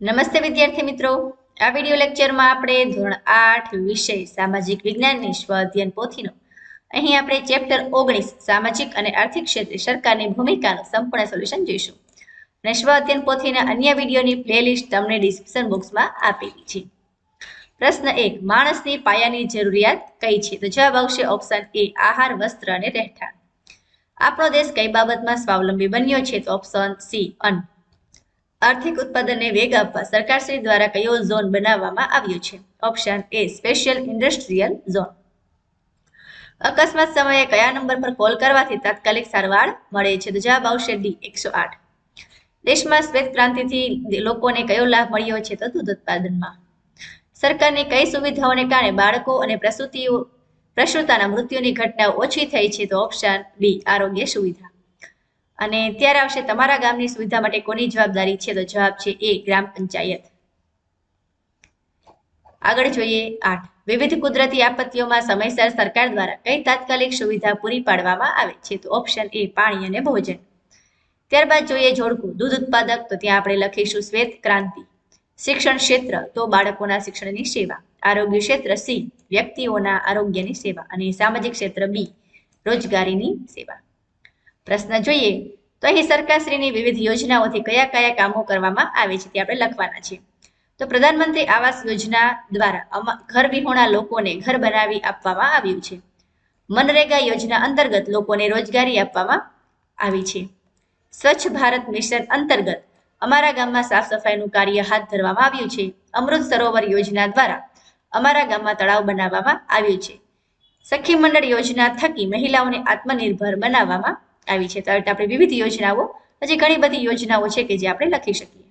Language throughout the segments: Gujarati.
નમસ્તે વિદ્યાર્થી મિત્રો. આ વિડિયો લેક્ચરમાં આપણે ધોરણ આઠ વિષય સામાજિક વિજ્ઞાનની સ્વઅધ્યયન પોથીનો. અહીં આપણે ચેપ્ટર ઓગણીસ સામાજિક અને આર્થિક ક્ષેત્રે સરકારની ભૂમિકાનું સંપૂર્ણ સોલ્યુશન જોઈશું. અને સ્વઅધ્યયન પોથીના અન્ય વિડીયોની પ્લેલિસ્ટ તમને ડિસ્ક્રિપ્શન બોક્સમાં આપેલી છે. પ્રશ્ન એક, માણસની પાયાની જરૂરિયાત કઈ છે? તો જવાબ આવશે ઓપ્શન એ, આહાર, વસ્ત્ર અને રહેઠાણ. આપણો દેશ કઈ બાબતમાં સ્વાવલંબી બન્યો છે? તો ઓપ્શન સી અન્ન. આર્થિક ઉત્પાદનને વેગ આપવા સરકારશ્રી દ્વારા કયો ઝોન બનાવવામાં આવ્યો છે? ઓપ્શન એ સ્પેશિયલ ઇન્ડસ્ટ્રીયલ ઝોન. અકસ્માત સમયે કયા નંબર પર કોલ કરવાથી તાત્કાલિક સારવાર મળે છે? તો જવાબ આવશે ડી, એકસો આઠ. દેશમાં શ્વેત ક્રાંતિથી લોકોને કયો લાભ મળ્યો છે તો દૂધ ઉત્પાદનમાં. સરકારની કઈ સુવિધાઓને કારણે બાળકો અને પ્રસૂતિઓ, પ્રસૂતાના મૃત્યુની ઘટના ઓછી થઈ છે તો ઓપ્શન બી, આરોગ્ય સુવિધા. અને ત્યારે આવશે તમારા ગામની સુવિધા માટે કોની જવાબદારી છે? તો જવાબ છે એ ગ્રામ પંચાયત. આગળ જોઈએ આઠ. વિવિધ કુદરતી આપત્તિઓમાં સમયસર સરકાર દ્વારા કઈ તાત્કાલિક સુવિધા પૂરી પાડવામાં આવે છે? તો ઓપ્શન એ પાણી અને ભોજન. ત્યારબાદ જોઈએ જોડકું. દૂધ ઉત્પાદક, તો ત્યાં આપણે લખીશું શ્વેત ક્રાંતિ. શિક્ષણ ક્ષેત્ર, તો બાળકોના શિક્ષણની સેવા. આરોગ્ય ક્ષેત્ર સી, વ્યક્તિઓના આરોગ્યની સેવા. અને સામાજિક ક્ષેત્ર બી, રોજગારીની સેવા. પ્રશ્ન જોઈએ. તો અહીં સરકારશ્રીની વિવિધ યોજનાઓથી કયા કયા કામો કરવામાં આવે છે તે આપણે લખવાના છે તો પ્રધાનમંત્રી આવાસ યોજના દ્વારા ઘર વિહોણા લોકોને ઘર બનાવી આપવામાં આવ્યું છે. મનરેગા યોજના અંતર્ગત લોકોને રોજગારી આપવામાં આવી છે. સ્વચ્છ ભારત મિશન અંતર્ગત અમારા ગામમાં સાફ સફાઈનું કાર્ય હાથ ધરવામાં આવ્યું છે. અમૃત સરોવર યોજના દ્વારા અમારા ગામમાં તળાવ બનાવવામાં આવ્યું છે. સખી મંડળ યોજના થકી મહિલાઓને આત્મનિર્ભર બનાવવામાં આવી છે. તો આપણે વિવિધ યોજનાઓ હજી ઘણી બધી યોજનાઓ છે કે જે આપણે લખી શકીએ.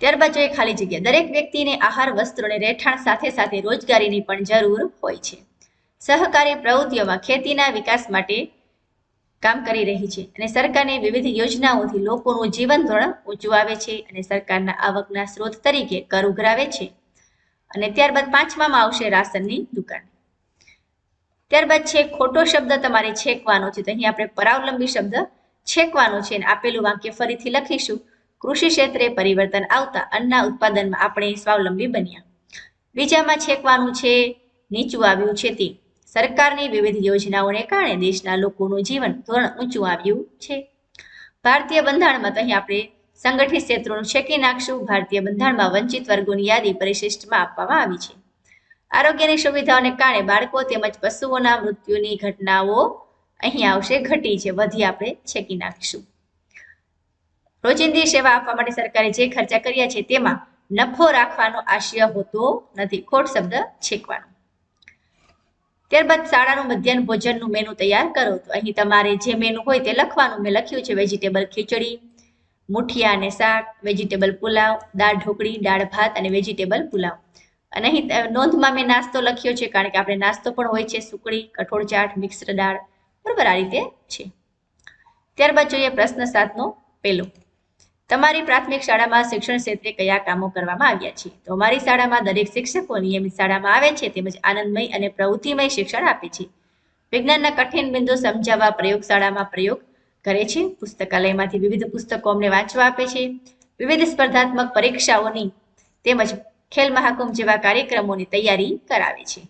ત્યારબાદ જોઈએ ખાલી જગ્યા. દરેક વ્યક્તિને આહાર, વસ્ત્રો અને રહેઠાણ સાથે સાથે રોજગારીની પણ જરૂર હોય છે. સહકારી પ્રવૃત્તિઓમાં ખેતીના વિકાસ માટે કામ કરી રહી છે અને સરકારની વિવિધ યોજનાઓથી લોકોનું જીવન ધોરણ ઊંચું આવે છે અને સરકારના આવકના સ્ત્રોત તરીકે કર ઉઘરાવે છે. અને ત્યારબાદ પાંચમામાં આવશે રાશનની દુકાન. ત્યારબાદ છે, ખોટો શબ્દ તમારે છેકવાનો છે. તો અહીં આપણે પરાવલંબી શબ્દ છેકવાનો છે અને આપેલું વાક્ય ફરીથી લખીશું. કૃષિ ક્ષેત્રે પરિવર્તન આવતા અન્નના ઉત્પાદનમાં આપણે સ્વાવલંબી બન્યા. બીજામાં છેકવાનું છે, નીચું આવ્યું છે તે સરકારની વિવિધ યોજનાઓને કારણે દેશના લોકોનું જીવન ધોરણ ઊંચું આવ્યું છે. ભારતીય બંધારણમાં તો અહીં આપણે સંગઠિત ક્ષેત્રોનું છેકી નાખશું. ભારતીય બંધારણમાં વંચિત વર્ગોની યાદી પરિશિષ્ટમાં આપવામાં આવી છે. આરોગ્યની સુવિધાઓને કારણે બાળકો તેમજ પશુઓના મૃત્યુની ઘટનાઓ અહીં આવશે, ઘટી છે. વધી આપણે છેકી નાખીશું. રોજિંદી સેવા આપવા માટે સરકારે જે ખર્ચા કર્યા છે તેમાં નફો રાખવાનો આશય હોતો નથી. ખોટ શબ્દ છેકવાનો. ત્યારબાદ શાળાનું મધ્યાહન ભોજનનું મેનુ તૈયાર કરો. તો અહીં તમારે જે મેનુ હોય તે લખવાનું. મેં લખ્યું છે વેજીટેબલ ખીચડી, મુઠિયા અને શાક વેજીટેબલ પુલાવ, દાળ ઢોકળી, દાળ ભાત અને વેજીટેબલ પુલાવ. અને અહીં નોંધમાં મેં નાસ્તો લખ્યો છે, કારણ કે આપણે નાસ્તો પણ હોય છે સુકડી કઠોળ ચાટ, મિક્સ્ડ દાળ, બરાબર આ રીતે છે. ત્યારબાદ જોઈએ પ્રશ્ન સાતનો પહેલો. તમારી પ્રાથમિક શાળામાં શિક્ષણ ક્ષેત્રે કયા કામો કરવામાં આવ્યા છે? તો અમારી શાળામાં દરેક શિક્ષકો નિયમિત શાળામાં આવે છે, તેમજ આનંદમય અને પ્રવૃત્તિમય શિક્ષણ આપે છે. વિજ્ઞાનના કઠિન બિંદુ સમજાવવા પ્રયોગશાળામાં પ્રયોગ કરે છે. પુસ્તકાલયમાંથી વિવિધ પુસ્તકો અમને વાંચવા આપે છે. વિવિધ સ્પર્ધાત્મક પરીક્ષાઓની તેમજ ખેલ મહાકુંભ જેવા કાર્યક્રમોની તૈયારી કરાવે છે.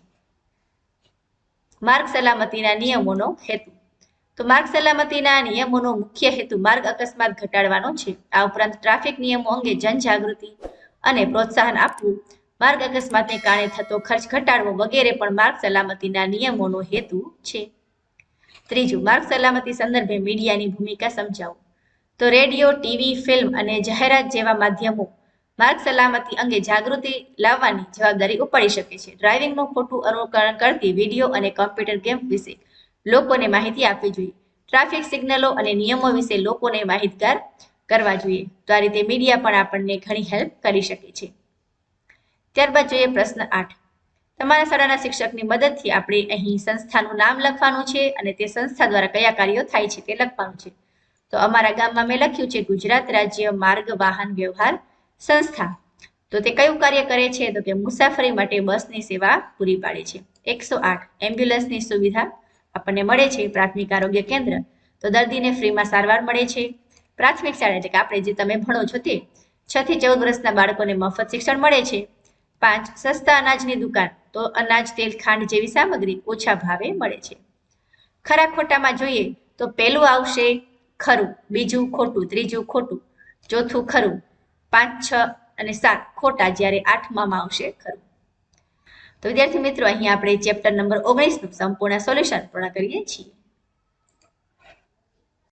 માર્ગ સલામતીના નિયમોનો હેતુ. તો માર્ગ સલામતીના નિયમોનો મુખ્ય હેતુ માર્ગ અકસ્માત ઘટાડવાનો છે. આ ઉપરાંત ટ્રાફિક નિયમો અંગે જનજાગૃતિ અને પ્રોત્સાહન આપવું, માર્ગ અકસ્માતને કારણે થતો ખર્ચ ઘટાડવો વગેરે પણ માર્ગ સલામતીના નિયમોનો હેતુ છે. ત્રીજું, માર્ગ સલામતી સંદર્ભે મીડિયાની ભૂમિકા સમજાવો. તો રેડિયો, ટીવી, ફિલ્મ અને જાહેરાત જેવા માધ્યમો માર્ગ સલામતી અંગે જાગૃતિ લાવવાની જવાબદારી ઉપાડી શકે છે. ડ્રાઇવિંગનું ખોટું અનુકરણ કરતી વીડિયો અને કમ્પ્યુટર ગેમ વિશે લોકોને માહિતી આપવી જોઈએ. ટ્રાફિક સિગ્નલો અને નિયમો વિશે લોકોને માહિતગાર કરવા જોઈએ. તો આ રીતે મીડિયા પણ આપણને ઘણી હેલ્પ કરી શકે છે. ત્યારબાદ જોઈએ પ્રશ્ન આઠ. તમારા શાળાના શિક્ષકની મદદથી આપણે અહીં સંસ્થાનું નામ લખવાનું છે અને તે સંસ્થા દ્વારા કયા કાર્યો થાય છે તે લખવાનું છે. તો અમારા ગામમાં મેં લખ્યું છે, ગુજરાત રાજ્ય માર્ગ વાહન વ્યવહાર સંસ્થા. તો તે કયું કાર્ય કરે છે? તો કે મુસાફરી માટે બસની સેવા પૂરી પાડે છે. એકસો આઠ એમ્બ્યુલન્સની સુવિધા આપણને મળે છે, પ્રાથમિક આરોગ્ય કેન્દ્ર. તો દર્દીને ફ્રીમાં સારવાર મળે છે. પ્રાથમિક શાળા એટલે કે આપણે જે તમે ભણો છો તે. છ થી ચૌદ વર્ષના બાળકોને મફત શિક્ષણ મળે છે. પાંચ, સસ્તા અનાજની દુકાન. તો અનાજ, તેલ, ખાંડ જેવી સામગ્રી ઓછા ભાવે મળે છે. ખરા ખોટામાં જોઈએ તો પહેલું આવશે ખરું, બીજું ખોટું, ત્રીજું ખોટું, ચોથું ખરું પાંચ, છ અને સાત ખોટા જ્યારે આઠમામાં આવશે, ખરું. તો વિદ્યાર્થી મિત્રો, અહીં આપણે ચેપ્ટર નંબર ઓગણીસનું સંપૂર્ણ સોલ્યુશન પૂર્ણ કરીએ છીએ.